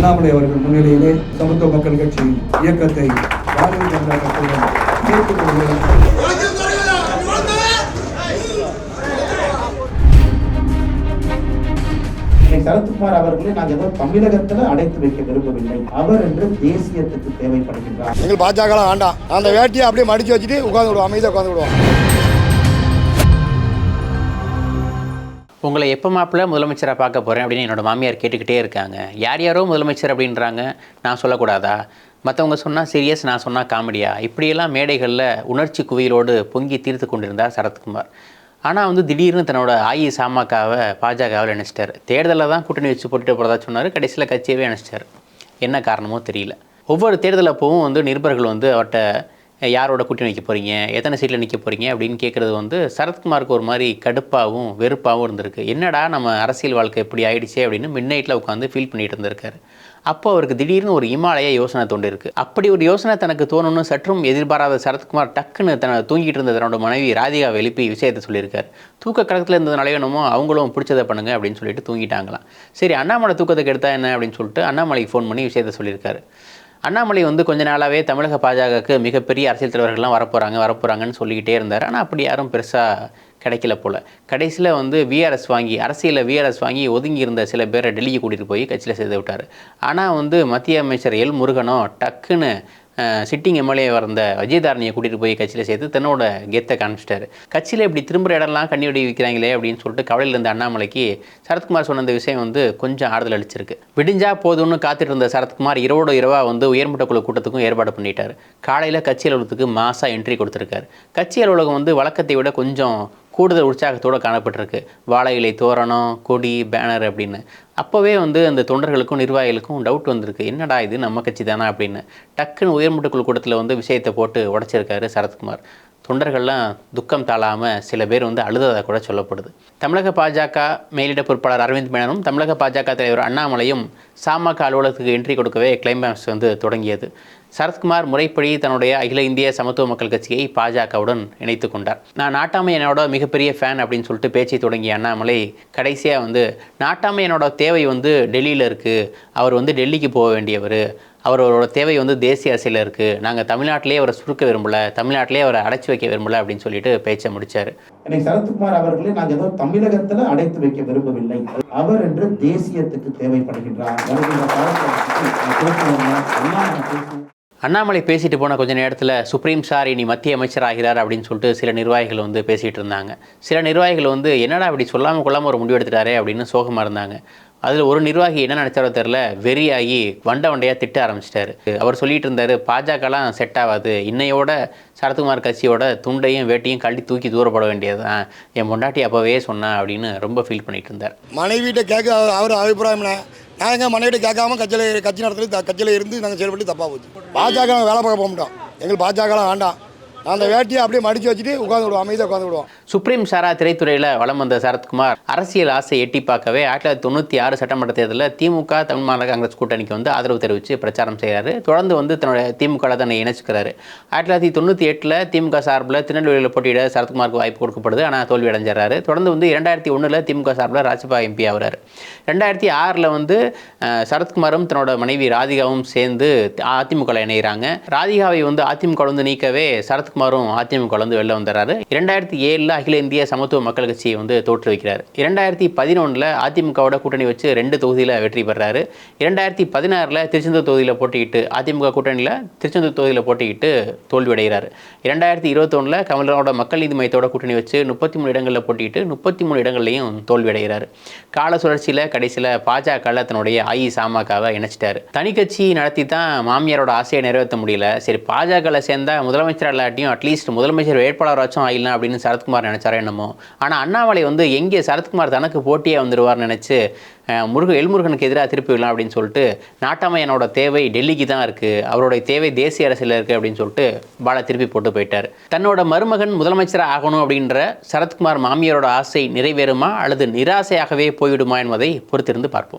அண்ணாமலை அவர்கள் முன்னிலையிலே சமத்துவ மக்கள் கட்சி இயக்கத்தை பாரதிய ஜனதா கொள்கிறோம். இன்னைக்கு சரத்குமார் அவர்களை நாங்கள் ஏதோ தமிழகத்துல அடைத்து வைக்க விரும்பவில்லை. அவர் என்று தேசியத்துக்கு தேவைப்படுகின்றார். எங்கள் பாஜகலாம் வேண்டாம். அந்த வேட்டியை அப்படியே மடிச்சு வச்சுட்டு உட்காந்து விடுவோம் அமைதியாக உட்காந்து விடுவோம். உங்களை எப்போ மாப்பிள்ள முதலமைச்சராக பார்க்க போகிறேன் அப்படின்னு என்னோடய மாமியார் கேட்டுக்கிட்டே இருக்காங்க. யார் யாரோ முதலமைச்சர் அப்படின்றாங்க நான் சொல்லக்கூடாதா? மற்றவங்க சொன்னால் சீரியஸ் நான் சொன்னால் காமெடியா இப்படியெல்லாம் மேடைகளில் உணர்ச்சி குவியலோடு பொங்கி தீர்த்து கொண்டிருந்தார் சரத்குமார். ஆனால் வந்து திடீர்னு தன்னோட ஆயி சாமாக்காவை பாஜகவில் இணைச்சிட்டார். தேர்தலில் தான் கூட்டணி வச்சு போட்டுட்டு போகிறதா சொன்னார் கடைசியில் கட்சியவே இணைச்சிட்டார். என்ன காரணமோ தெரியல. ஒவ்வொரு தேர்தல் அப்பவும் வந்து நிருபர்கள் வந்து அவர்கிட்ட யாரோட கூட்டி நிற்க போகிறீங்க எத்தனை சீட்டில் நிற்க போகிறீங்க அப்படின்னு கேட்குறது வந்து சரத்குமாருக்கு ஒரு மாதிரி கடுப்பாகவும் வெறுப்பாகவும் இருந்திருக்கு. என்னடா நம்ம அரசியல் வாழ்க்கை எப்படி ஆயிடுச்சு அப்படின்னு மிட் நைட்டில் உட்காந்து ஃபீல் பண்ணிட்டு இருந்திருக்காரு. அப்போ அவருக்கு திடீர்னு ஒரு இமாலய யோசனை தோண்டிருக்கு அப்படி ஒரு யோசனை தனக்கு தோணும்னு சற்றும் எதிர்பாராத சரத்குமார் டக்குன்னு தன தூங்கிட்டு இருந்த தன்னோட மனைவி ராதிகாவை எழுப்பி விஷயத்தை சொல்லியிருக்காரு. தூக்க கழகத்தில் இருந்ததுனால என்னமோ அவங்களும் பிடிச்சதை பண்ணுங்க அப்படின்னு சொல்லிட்டு தூங்கிட்டாங்களாம். சரி அண்ணாமலை தூக்கத்துக்கு எடுத்தா என்ன அப்படின்னு சொல்லிட்டு அண்ணாமலைக்கு ஃபோன் பண்ணி விஷயத்தை சொல்லியிருக்காரு. அண்ணாமலை வந்து கொஞ்ச நாளாகவே தமிழக பாஜகவுக்கு மிகப்பெரிய அரசியல் தலைவர்கள்லாம் வரப்போகிறாங்க வரப்போகிறாங்கன்னு சொல்லிக்கிட்டே இருந்தார். ஆனால் அப்படி யாரும் பெருசாக கிடைக்கல போல். கடைசியில் வந்து விஆர்எஸ் வாங்கி அரசியலில் விஆர்எஸ் வாங்கி ஒதுங்கி இருந்த சில பேரை டெல்லிக்கு கூட்டிகிட்டு போய் கட்சியில் சேர்த்து விட்டார். ஆனால் வந்து மத்திய அமைச்சர் எல் முருகனோ டக்குன்னு சிட்டிங் எம்எல்ஏ வந்த விஜயதாரணியை கூட்டிகிட்டு போய் கட்சியில் சேர்த்து தன்னோட கெத்தை காமிச்சிட்டாரு கட்சியில் இப்படி திரும்புகிற இடம்லாம் கண்ணி வெடி வைக்கிறாங்களே அப்படின்னு சொல்லிட்டு கவலையில் இருந்த அண்ணாமலைக்கு சரத்குமார் சொன்ன இந்த விஷயம் வந்து கொஞ்சம் ஆறுதல் அளிச்சிருக்கு. விடிஞ்சா போதும்னு காத்துட்டு இருந்த சரத்குமார் இரவோட இரவாக வந்து உயர்மட்ட குழு கூட்டத்துக்கும் ஏற்பாடு பண்ணிட்டார். காலையில் கட்சி அலுவலகத்துக்கு மாசாக என்ட்ரி கொடுத்துருக்காரு. கட்சி அலுவலகம் வந்து வழக்கத்தை விட கொஞ்சம் கூடுதல் உற்சாகத்தோடு காணப்பட்டிருக்கு. வாழை இலை தோரணம் கொடி பேனர் அப்படின்னு. அப்போவே வந்து அந்த தொண்டர்களுக்கும் நிர்வாகிகளுக்கும் டவுட் வந்திருக்கு. என்னடா இது நம்ம கட்சி தானா அப்படின்னு. டக்குன்னு உயர்மட்டுக்குழு கூட்டத்தில் வந்து விஷயத்தை போட்டு உடைச்சிருக்காரு சரத்குமார். தொண்டர்கள்லாம் துக்கம் தாழாமல் சில பேர் வந்து அழுததாக கூட சொல்லப்படுது. தமிழக பாஜக மேலிட பொறுப்பாளர் அரவிந்த் மேனனும் தமிழக பாஜக தலைவர் அண்ணாமலையும் சாமக அலுவலகத்துக்கு என்ட்ரி கொடுக்கவே கிளைமேக்ஸ் வந்து தொடங்கியது. சரத்குமார் முறைப்படி தன்னுடைய அகில இந்திய சமத்துவ மக்கள் கட்சியை பாஜகவுடன் இணைத்து கொண்டார். நான் நாட்டாமை என்னோட மிகப்பெரிய ஃபேன் அப்படின்னு சொல்லிட்டு பேச்சை தொடங்கிய அண்ணாமலை கடைசியாக வந்து நாட்டாமை என்னோட தேவை வந்து டெல்லியில் இருக்குது அவர் வந்து டெல்லிக்கு போக வேண்டியவர். அவரோட தேவை வந்து தேசிய அரசியலில் இருக்குது நாங்கள் தமிழ்நாட்டிலே அவரை சுருக்க விரும்பல. தமிழ்நாட்டிலே அவரை அடைச்சி வைக்க விரும்பல. அப்படின்னு சொல்லிட்டு பேச்சை முடிச்சார். எனக்கு சரத்குமார் அவர்களை நாங்கள் ஏதோ தமிழகத்தில் அடைத்து வைக்க விரும்பவில்லை. அவர் என்று தேசியத்துக்கு தேவைப்படுகின்றார். அண்ணாமலை அண்ணாமலை பேசிட்டு போன கொஞ்ச நேரத்தில் சுப்ரீம் சார் இனி மத்திய அமைச்சர் ஆகிறார் அப்படின்னு சொல்லிட்டு சில நிர்வாகிகள் வந்து பேசிகிட்டு இருந்தாங்க. சில நிர்வாகிகள் வந்து என்னடா அப்படி சொல்லாமல் கொள்ளாமல் ஒரு முடிவு எடுத்துட்டாரே அப்படின்னு சோகமாக இருந்தாங்க. அதில் ஒரு நிர்வாகி என்ன நினச்சாரோ தெரில வெறியாகி வண்ட வண்டையாக திட்ட ஆரம்பிச்சிட்டாரு. அவர் சொல்லிட்டு இருந்தார் பாஜகலாம் செட் ஆகாது. இன்னையோட சரத்குமார் கட்சியோட துண்டையும் வேட்டையும் கழட்டி தூக்கி தூரப்பட வேண்டியது தான் என் பொண்டாட்டி அப்போவே சொன்னா அப்படின்னு ரொம்ப ஃபீல் பண்ணிட்டு இருந்தார். மனைவிட்ட கேட்க அவர் அவர் அபிப்பிராயம் நான் எங்கள் மனைவிட்ட கேட்காம கட்சியில் கட்சி நடத்துறது கட்சியில் இருந்து நாங்கள் செயல்பட்டு தப்பாக போச்சு. பாஜக வேலை பார்க்க போக மாட்டோம். எங்களுக்கு பாஜகலாம் வேண்டாம். அந்த வேட்டியை அப்படியே மடிச்சு வச்சுட்டு உட்காந்து விடுவோம் அமைதியாக உட்காந்து விடுவோம். சுப்ரீம் சாரா திரைத்துறையில் வலம் வந்த சரத்குமார் அரசியல் ஆசை எட்டி பார்க்கவே ஆயிரத்தி தொள்ளாயிரத்தி தொண்ணூற்றி ஆறு சட்டமன்ற தேர்தலில் திமுக தமிழ் மாநில காங்கிரஸ் கூட்டணிக்கு வந்து ஆதரவு தெரிவித்து பிரச்சாரம் செய்கிறாரு தொடர்ந்து வந்து தன்னுடைய திமுக தன்னை இணைச்சிக்கிறாரு. ஆயிரத்தி தொள்ளாயிரத்தி தொண்ணூற்றி எட்டில் திமுக சார்பில் திருநெல்வேலியில் போட்டியிட சரத்குமாருக்கு வாய்ப்பு கொடுக்கப்படுது. ஆனால் தோல்வி அடைஞ்சிடறாரு. தொடர்ந்து வந்து இரண்டாயிரத்தி ஒன்றில் திமுக சார்பில் ராஜ்யசபா எம்பி ஆகிறார். ரெண்டாயிரத்தி ஆறில் வந்து சரத்குமாரும் தன்னோட மனைவி ராதிகாவும் சேர்ந்து அதிமுகவில் இணைகிறாங்க ராதிகாவை வந்து அதிமுக வந்து நீக்கவே சரத்குமாரும் அதிமுக வந்து வெளில வந்துடுறாரு. இரண்டாயிரத்தி ஏழில் அகில இந்திய சமத்துவ மக்கள் கட்சியை வந்து தோற்றுவிக்கிறார். இரண்டாயிரத்தி பதினொன்றில் அதிமுகவோட கூட்டணி வச்சு ரெண்டு தொகுதியில் வெற்றி பெறாரு. இரண்டாயிரத்தி பதினாறில் திருச்செந்தூர் தொகுதியில் போட்டியிட்டு அதிமுக கூட்டணியில் திருச்செந்தூர் தொகுதியில் போட்டியிட்டு தோல்வியடைகிறார் இரண்டாயிரத்தி இருபத்தொன்னில் கமலனோட மக்கள் நீதி மையத்தோட கூட்டணி வச்சு முப்பத்தி மூணு இடங்களில் போட்டியிட்டு முப்பத்தி மூணு இடங்கள்லையும் தோல்வியடைகிறார் கால சுழற்சியில் கடைசியில் பாஜகவில் தன்னுடைய ஆயி சாமாக்காவை இணைச்சிட்டார். தனி கட்சி நடத்தி தான் மாமியாரோட ஆசையை நிறைவேற்ற முடியல. சரி பாஜகவில் சேர்ந்தால் முதலமைச்சர் இல்லாட்டியும் அட்லீஸ்ட் முதலமைச்சர் வேட்பாளராச்சும் ஆயிடலாம் அப்படின்னு சரத்குமார் நினச்சாரோ என்னமோ. ஆனால் அண்ணாமலை வந்து எங்கே சரத்குமார் தனக்கு போட்டியாக வந்துடுவார்னு நினச்சி முருக எல்முருகனுக்கு எதிராக திருப்பி விடலாம் அப்படின்னு சொல்லிட்டு நாட்டாமையனோட தேவை டெல்லிக்கு தான் இருக்குது அவருடைய தேவை தேசிய அரசியலில் இருக்குது அப்படின்னு சொல்லிட்டு பாலா திருப்பி போட்டு போயிட்டார். தன்னோட மருமகன் முதலமைச்சராக ஆகணும் அப்படின்ற சரத்குமார் மாமியாரோட ஆசை நிறைவேறுமா அல்லது நிராசையாகவே போய்விடுமா என்பதை பொறுத்திருந்து பார்ப்போம்.